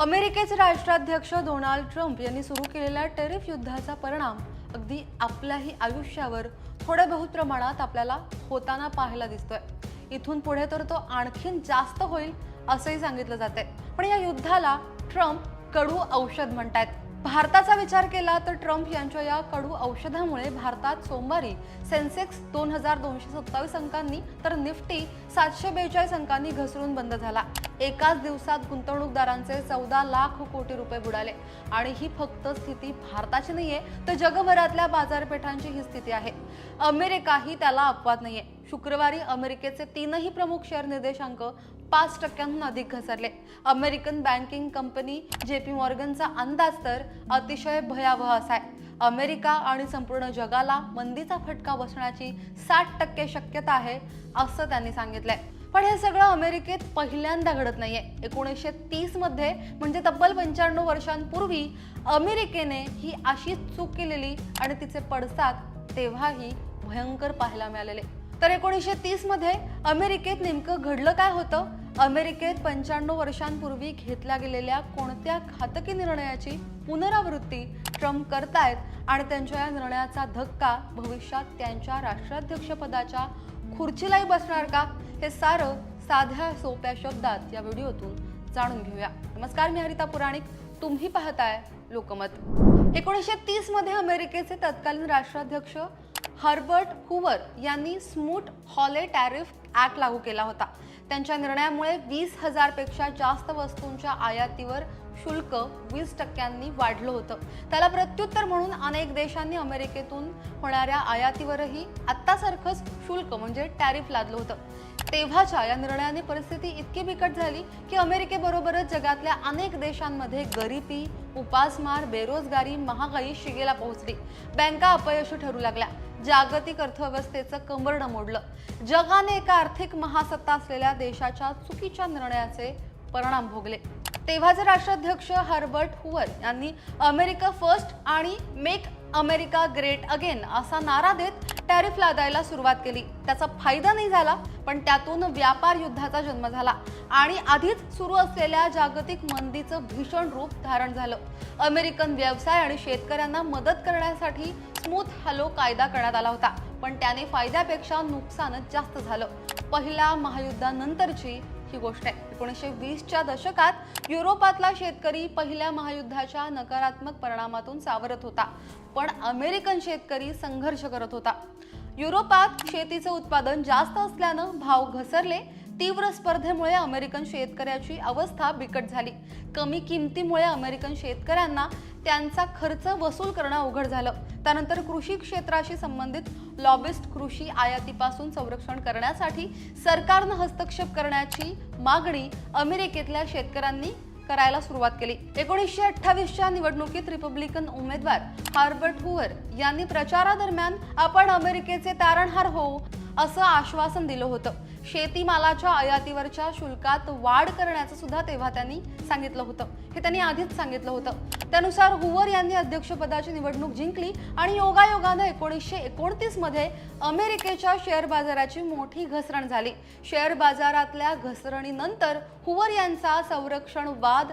अमेरिकेचे राष्ट्राध्यक्ष Donald Trump यांनी सुरू केलेल्या टेरिफ युद्धाचा परिणाम अगदी आपल्याही आयुष्यावर थोड्या बहुत प्रमाणात आपल्याला होताना पाहायला दिसतोय. इथून पुढे तर तो आणखीन जास्त होईल असंही सांगितलं जाते पण या युद्धाला ट्रम्प कडू औषध म्हणतायत. भारताचा विचार केला तर ट्रम्प यांच्या या कडू औषधामुळे भारतात सोमवारी सेन्सेक्स दोन हजार दोनशे सत्तावीस अंकांनी तर निफ्टी सातशे बेचाळीस अंकांनी घसरून बंद झाला. एकाच दिवसात गुंतवणूकदारांचे चौदा लाख कोटी रुपये बुडाले. आणि ही फक्त स्थिती भारताची नाहीये तर जगभरातल्या बाजारपेठांची ही स्थिती आहे. अमेरिकाही त्याला अपवाद नाहीये. शुक्रवारी अमेरिकेचे तीनही प्रमुख शेअर निर्देशांक पाच टक्क्यांहून अधिक घसरले. अमेरिकन बँकिंग कंपनी जेपी मॉर्गनचा अंदाज तर अतिशय भयावह असा आहे. अमेरिका आणि संपूर्ण जगाला मंदीचा फटका बसण्याची साठ टक्के शक्यता आहे असं त्यांनी सांगितलंय. पण हे सगळं अमेरिकेत पहिल्यांदा घडत नाहीये. एकोणीसशे तीसमध्ये म्हणजे तब्बल पंच्याण्णव वर्षांपूर्वी अमेरिकेने ही अशीच चूक केलेली आणि तिचे पडसाद तेव्हाही भयंकर पाहायला मिळालेले. तर एकोणीसशे तीसमध्ये अमेरिकेत नेमकं घडलं काय होतं? अमेरिकेत पंच्याण्णव वर्षांपूर्वी घेतल्या गेलेल्या कोणत्या घातकी निर्णयाची पुनरावृत्ती ट्रम्प करतायत आणि त्यांच्या या निर्णयाचा धक्का भविष्यात त्यांच्या राष्ट्राध्यक्षपदाच्या खुर्चीलाही बसणार का? हे सारं साध्या सोप्या शब्दात या व्हिडिओतून जाणून घेऊया. नमस्कार मी हरिता पुराणिक. तुम्ही पाहताय लोकमत. एकोणीसशे तीसमध्ये अमेरिकेचे तत्कालीन राष्ट्राध्यक्ष हर्बर्ट हुवर यांनी स्मूट हॉले टॅरिफ ऍक्ट लागू केला होता. त्यांच्या निर्णयामुळे वीस हजारपेक्षा जास्त वस्तूंच्या आयातीवर शुल्क वीस टक्क्यांनी वाढलं होतं. त्याला प्रत्युत्तर म्हणून अनेक देशांनी अमेरिकेतून होणाऱ्या आयातीवरही आत्तासारखंच शुल्क म्हणजे टॅरिफ लादलं होतं. तेव्हाच्या या निर्णयाने परिस्थिती इतकी बिकट झाली की अमेरिकेबरोबरच जगातल्या अनेक देशांमध्ये गरिबी उपासमार बेरोजगारी महागाई शिगेला पोहोचली. बँका अपयशी ठरू लागल्या. जागतिक अर्थव्यवस्थेचं कंबरडं मोडलं. जगाने एका आर्थिक महासत्ता असलेल्या देशाच्या चुकीच्या निर्णयाचे परिणाम भोगले. तेव्हाचे राष्ट्राध्यक्ष हर्बर्ट हुवर यांनी अमेरिका फर्स्ट आणि मेक अमेरिका ग्रेट अगेन असा नारा देत टॅरिफ लादायला सुरुवात केली. त्याचा फायदा नाही झाला पण त्यातून व्यापार युद्धाचा जन्म झाला. आणि आधीच सुरू असलेल्या जागतिक मंदीचं भीषण रूप धारण झालं. अमेरिकन व्यवसाय आणि शेतकऱ्यांना मदत करण्यासाठी स्मूथ हॅलो कायदा करण्यात आला होता. पण त्याने फायद्यापेक्षा नुकसानच जास्त झालं. पहिल्या महायुद्धानंतरची ही गोष्ट आहे. एकोणीसशे वीसच्या दशकात युरोपातला शेतकरी पहिल्या महायुद्धाच्या नकारात्मक परिणामातून सावरत होता. पण अमेरिकन शेतकरी संघर्ष करत होता. युरोपात शेतीचं उत्पादन जास्त असल्यानं भाव घसरले. तीव्र स्पर्धेमुळे अमेरिकन शेतकऱ्याची अवस्था बिकट झाली. कमी किमतीमुळे अमेरिकन शेतकऱ्यांना त्यांचा खर्च वसूल करणं अवघड झालं. त्यानंतर कृषी क्षेत्राशी संबंधित लॉबिस्ट कृषी आयातीपासून संरक्षण करण्यासाठी सरकारनं हस्तक्षेप करण्याची मागणी अमेरिकेतल्या शेतकऱ्यांनी करायला सुरुवात केली. एकोणीसशे अठ्ठावीसच्या निवडणुकीत रिपब्लिकन उमेदवार हार्बर्ट हुअर यांनी प्रचारादरम्यान आपण अमेरिकेचे तारणहार होऊ असं आश्वासन दिलं होतं. शेतीमालाच्या आयातीवरच्या शुल्कात वाढ करण्याचं सुद्धा तेव्हा त्यांनी सांगितलं होतं. हे त्यांनी आधीच सांगितलं होतं. त्यानुसार हुवर यांनी अध्यक्षपदाची निवडणूक जिंकली आणि योगायोगानं एकोणीसशे एकोणतीसमध्ये अमेरिकेच्या शेअर बाजाराची मोठी घसरण झाली. शेअर बाजारातल्या घसरणीनंतर हुवर यांचा संरक्षणवाद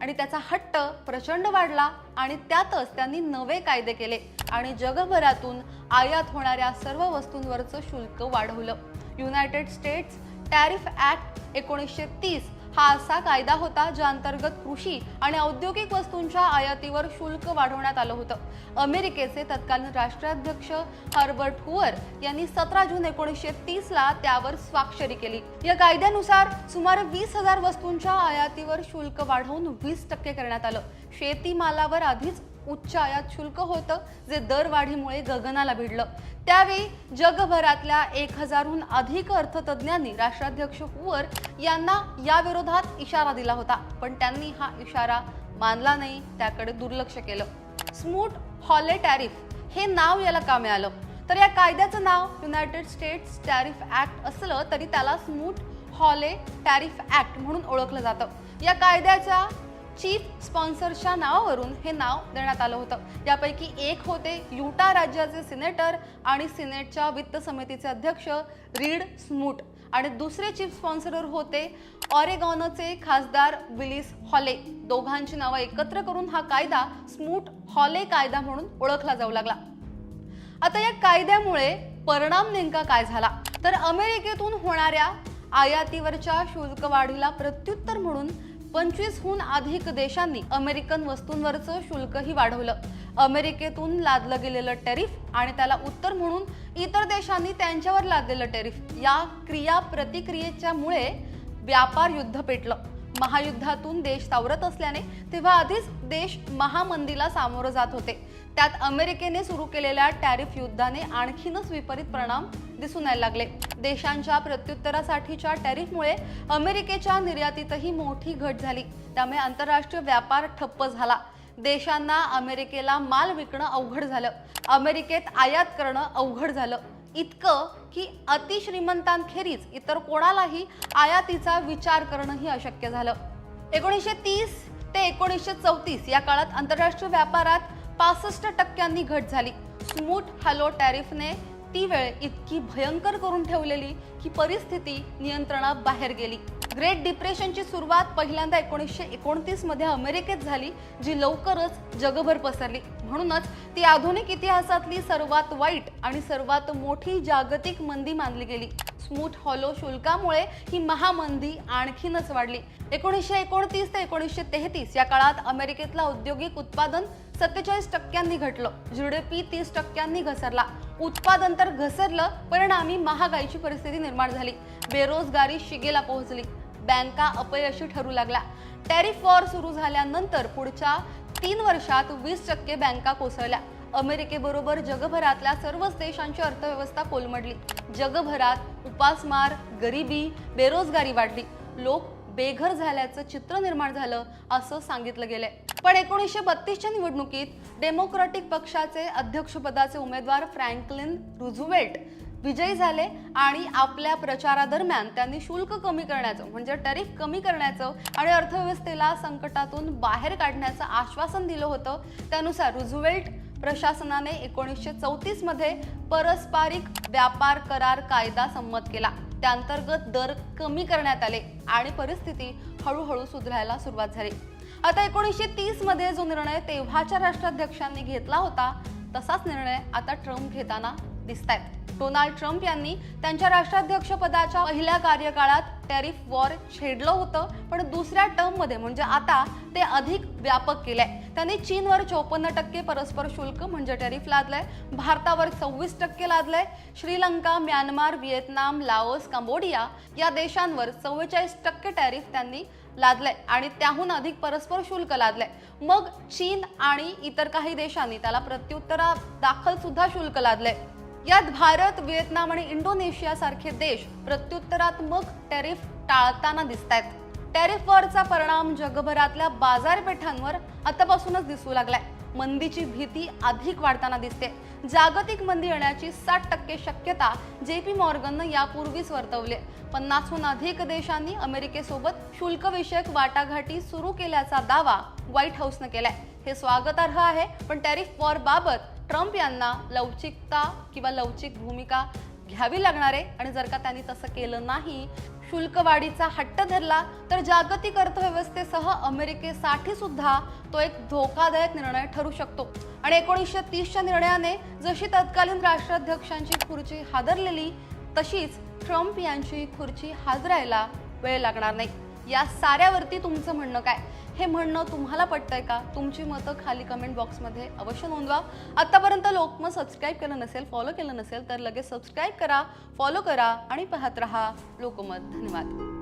आणि त्याचा हट्ट प्रचंड वाढला आणि त्यातच त्यांनी नवे कायदे केले आणि जगभरातून आयात होणाऱ्या सर्व वस्तूंवरचं शुल्क वाढवलं. युनायटेड स्टेट्स टॅरिफ ॲक्ट एकोणीसशे तीस हा असा कायदा होता ज्या अंतर्गत कृषी आणि औद्योगिक वस्तूंच्या आयातीवर शुल्क वाढवण्यात आलं होतं. अमेरिकेचे तत्कालीन राष्ट्राध्यक्ष हर्बर्ट हुअर यांनी सतरा जून एकोणीसशे तीस ला त्यावर स्वाक्षरी केली. या कायद्यानुसार सुमारे वीस हजार वस्तूंच्या आयातीवर शुल्क वाढवून वीस टक्के करण्यात आलं. शेतीमालावर आधीच उच्च आयात शुल्क होतं जे दरवाढीमुळे गगनाला भिडलं. त्यावेळी जगभरातल्या एक हजारहून अधिक अर्थतज्ञांनी राष्ट्राध्यक्ष हुवर यांना याविरोधात इशारा दिला होता. पण त्यांनी हा इशारा मानला नाही त्याकडे दुर्लक्ष केलं. स्मूट हॉले टॅरिफ हे नाव याला का मिळालं? तर या कायद्याचं नाव युनायटेड स्टेट्स टॅरिफ ऍक्ट असलं तरी त्याला स्मूट हॉले टॅरिफ ऍक्ट म्हणून ओळखलं जातं. या कायद्याच्या चीफ स्पॉन्सरच्या नावावरून हे नाव देण्यात आलं होतं. यापैकी एक होते युटा राज्याचे सिनेटर आणि सिनेटच्या वित्त समितीचे अध्यक्ष रीड स्मूट. आणि दुसरे चीफ स्पॉन्सरर होते ऑरेगॉनचे खासदार विलिस हॉले. दोघांची नावं एकत्र करून हा कायदा स्मूट हॉले कायदा म्हणून ओळखला जाऊ लागला. आता या कायद्यामुळे परिणाम नेमका काय झाला? तर अमेरिकेतून होणाऱ्या आयातीवरच्या शुल्क वाढीला प्रत्युत्तर म्हणून पंचवीसहून अधिक देशांनी अमेरिकन वस्तूंवरचं शुल्कही वाढवलं. अमेरिकेतून लादलं गेलेलं टॅरिफ आणि त्याला उत्तर म्हणून इतर देशांनी त्यांच्यावर लादलेलं टॅरिफ या क्रिया प्रतिक्रियेच्या मुळे व्यापार युद्ध पेटलं. महायुद्धातून देश सावरत असल्याने तेव्हा आधीच देश महामंदीला सामोरं जात होते. त्यात अमेरिकेने सुरू केलेल्या टॅरिफ युद्धाने आणखीनच विपरीत परिणाम दिसून यायला लागले. देशांच्या प्रत्युत्तरासाठीच्या टॅरिफमुळे अमेरिकेच्या निर्यातीतही मोठी घट झाली. त्यामुळे आंतरराष्ट्रीय व्यापार ठप्प झाला. देशांना अमेरिकेला माल विकणं अवघड झालं. अमेरिकेत आयात करणं अवघड झालं. इतकं की अतिश्रीमंतांखेरीज इतर कोणालाही आयातीचा विचार करणंही अशक्य झालं. एकोणीसशे तीस ते एकोणीसशे चौतीस या काळात आंतरराष्ट्रीय व्यापारात पासष्ट टक्क्यांनी घट झाली. स्मूट हॅलो टॅरिफने ती वेळ इतकी भयंकर करून ठेवलेली की परिस्थिती नियंत्रणाबाहेर गेली. ग्रेट डिप्रेशनची सुरुवात पहिल्यांदा एकोणीसशे एकोणतीसमध्ये अमेरिकेत झाली जी लवकरच जगभर पसरली. म्हणूनच ती आधुनिक इतिहासातली सर्वात वाईट आणि सर्वात मोठी जागतिक मंदी मानली गेली. स्मूथ हॉलो शुल्कामुळे ही महामंदी आणखीनच वाढली. एकोणीसशे एकोणतीस ते एकोणीसशे तेहतीस या काळात अमेरिकेतला औद्योगिक उत्पादन सत्तेचाळीस टक्क्यांनी घटलं. जीडीपी तीस टक्क्यांनी घसरला. उत्पादन तर घसरलं परिणामी महागाईची परिस्थिती निर्माण झाली. बेरोजगारी शिगेला पोहोचली. बँका अपयशी ठरू लागल्या. टॅरिफ वॉर सुरू झाल्यानंतर पुढच्या तीन वर्षात वीस टक्के बँका कोसळल्या. अमेरिकेबरोबर जगभरातल्या सर्वच देशांची अर्थव्यवस्था कोलमडली. जगभरात उपासमार गरिबी बेरोजगारी वाढली. लोक बेघर झाल्याचं चित्र निर्माण झालं असं सांगितलं गेलंय. पण एकोणीसशे बत्तीसच्या निवडणुकीत डेमोक्रॅटिक पक्षाचे अध्यक्षपदाचे उमेदवार फ्रँकलिन रुझुवेल्ट विजयी झाले आणि आपल्या प्रचारादरम्यान त्यांनी शुल्क कमी करण्याचं म्हणजे टॅरिफ कमी करण्याचं आणि अर्थव्यवस्थेला संकटातून बाहेर काढण्याचं आश्वासन दिलं होतं. त्यानुसार रुझुवेल्ट प्रशासनाने एकोणीसशे चौतीसमध्ये परस्परिक व्यापार करार कायदा संमत केला. त्याअंतर्गत दर कमी करण्यात आले आणि परिस्थिती हळूहळू सुधारायला सुरुवात झाली. आता एकोणीसशे तीसमध्ये जो निर्णय तेव्हाच्या राष्ट्राध्यक्षांनी घेतला होता तसाच निर्णय आता ट्रम्प घेताना दिसत आहेत डोनाल्ड ट्रम्प यांनी त्यांच्या राष्ट्राध्यक्ष पदाच्या पहिल्या कार्यकाळात टॅरिफ वॉर छेडलं होतं पण दुसऱ्या टर्ममध्ये म्हणजे आता ते अधिक व्यापक केलंय. त्यांनी चीनवर चोपन्न टक्के परस्पर शुल्क म्हणजे टॅरिफ लादलंय. भारतावर सव्वीस टक्के लादलंय. Sri Lanka Myanmar Vietnam Laos Cambodia या देशांवर चव्वेचाळीस टक्के टॅरिफ त्यांनी लादलंय आणि त्याहून अधिक परस्पर शुल्क लादलंय. मग चीन आणि इतर काही देशांनी त्याला प्रत्युत्तरा दाखल सुद्धा शुल्क लादलंय. यात भारत व्हिएतनाम आणि इंडोनेशिया सारखे देश प्रत्युत्तरात्मक टॅरिफ टाळताना दिसत आहेत टॅरिफ वरचा परिणाम जगभरातल्या बाजारपेठांवर आतापासूनच दिसू लागलाय. मंदीची भीती अधिक वाढताना दिसते. जागतिक मंदी येण्याची साठ टक्के शक्यता जे पी मॉर्गननं यापूर्वीच वर्तवले पन्नासहून अधिक देशांनी अमेरिकेसोबत शुल्कविषयक वाटाघाटी सुरू केल्याचा दावा व्हाईट हाऊसनं केलाय. हे स्वागतार्ह आहे पण टॅरिफ वॉर बाबत ट्रम्प यांना लवचिकता किंवा लवचिक भूमिका घ्यावी लागणार. आहे आणि जर का त्यांनी तसं केलं नाही शुल्कवाढीचा हट्ट धरला तर जागतिक अर्थव्यवस्थेसह अमेरिकेसाठी सुद्धा तो एक धोकादायक निर्णय ठरू शकतो. आणि एकोणीसशे तीसच्या निर्णयाने जशी तत्कालीन राष्ट्राध्यक्षांची खुर्ची हादरलेली तशीच ट्रम्प यांची खुर्ची हादरायला वेळ लागणार नाही. या साऱ्यावरती तुमचं म्हणणं काय? हे म्हणणं तुम्हाला पटतंय का? तुमची मतं खाली कमेंट बॉक्समध्ये अवश्य नोंदवा. आत्तापर्यंत लोकमत सबस्क्राईब केलं नसेल फॉलो केलं नसेल तर लगेच सबस्क्राईब करा फॉलो करा आणि पाहत रहा. लोकमत. धन्यवाद.